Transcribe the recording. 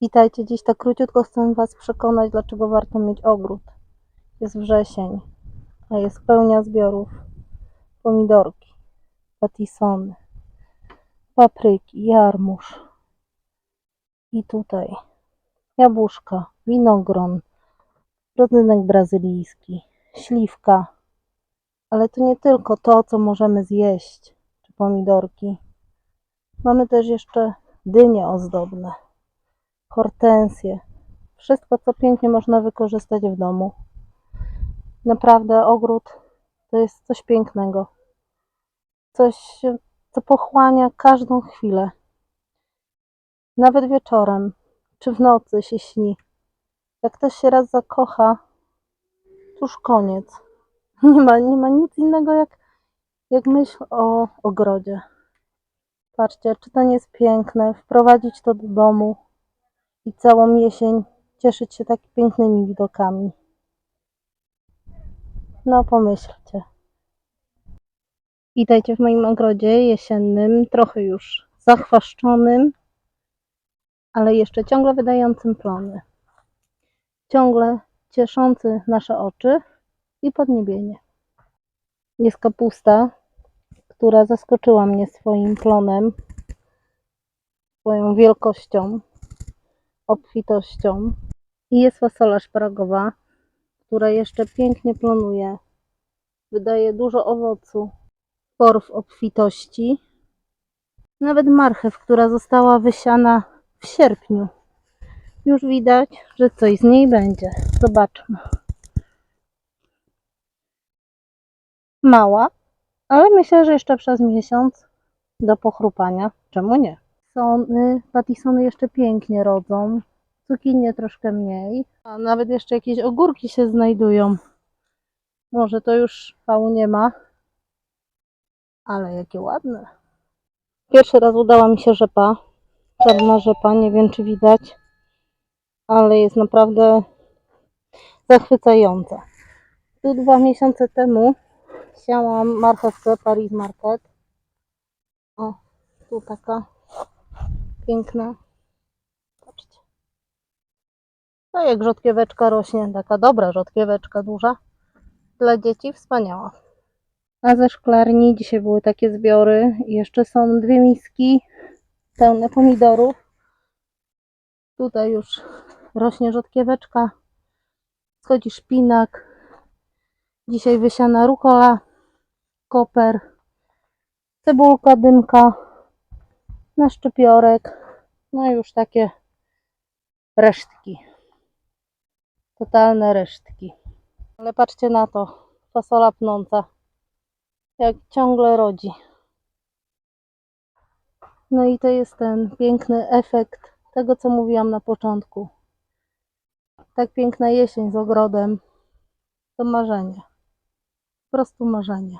Witajcie, dziś tak króciutko chcę Was przekonać, dlaczego warto mieć ogród. Jest wrzesień, a jest pełnia zbiorów. Pomidorki, patisony, papryki, jarmuż. I tutaj jabłuszka, winogron, rodzynek brazylijski, śliwka. Ale to nie tylko to, co możemy zjeść, czy pomidorki. Mamy też jeszcze dynie ozdobne hortensje. Wszystko, co pięknie można wykorzystać w domu. Naprawdę ogród to jest coś pięknego. Coś, co pochłania każdą chwilę. Nawet wieczorem, czy w nocy się śni. Jak ktoś się raz zakocha, już koniec. Nie ma, nie ma nic innego jak, jak myśl o ogrodzie. Patrzcie, czy to nie jest piękne? Wprowadzić to do domu i całą jesień cieszyć się tak pięknymi widokami. No pomyślcie. Witajcie w moim ogrodzie jesiennym, trochę już zachwaszczonym, ale jeszcze ciągle wydającym plony. Ciągle cieszący nasze oczy i podniebienie. Jest kapusta, która zaskoczyła mnie swoim plonem, swoją wielkością obfitością. I jest fasola szparagowa, która jeszcze pięknie plonuje. Wydaje dużo owocu, spor w obfitości. Nawet marchew, która została wysiana w sierpniu. Już widać, że coś z niej będzie. Zobaczmy. Mała, ale myślę, że jeszcze przez miesiąc do pochrupania. Czemu nie? Sony, patisony jeszcze pięknie rodzą. Cukinie troszkę mniej. A nawet jeszcze jakieś ogórki się znajdują. Może to już pału nie ma. Ale jakie ładne. Pierwszy raz udała mi się rzepa. Czarna rzepa, nie wiem czy widać. Ale jest naprawdę zachwycająca. Tu dwa miesiące temu siałam marchewkę Paris Market. O, tu taka piękna. Patrzcie. No jak rzodkieweczka rośnie, taka dobra rzodkieweczka duża. Dla dzieci wspaniała. A ze szklarni dzisiaj były takie zbiory. Jeszcze są dwie miski pełne pomidorów. Tutaj już rośnie rzodkieweczka. Schodzi szpinak. Dzisiaj wysiana rukola, koper, cebulka, dymka, na szczypiorek. No już takie resztki. Totalne resztki. Ale patrzcie na to. Fasola pnąca. Jak ciągle rodzi. No i to jest ten piękny efekt tego, co mówiłam na początku. Tak piękna jesień z ogrodem. To marzenie. Po prostu marzenie.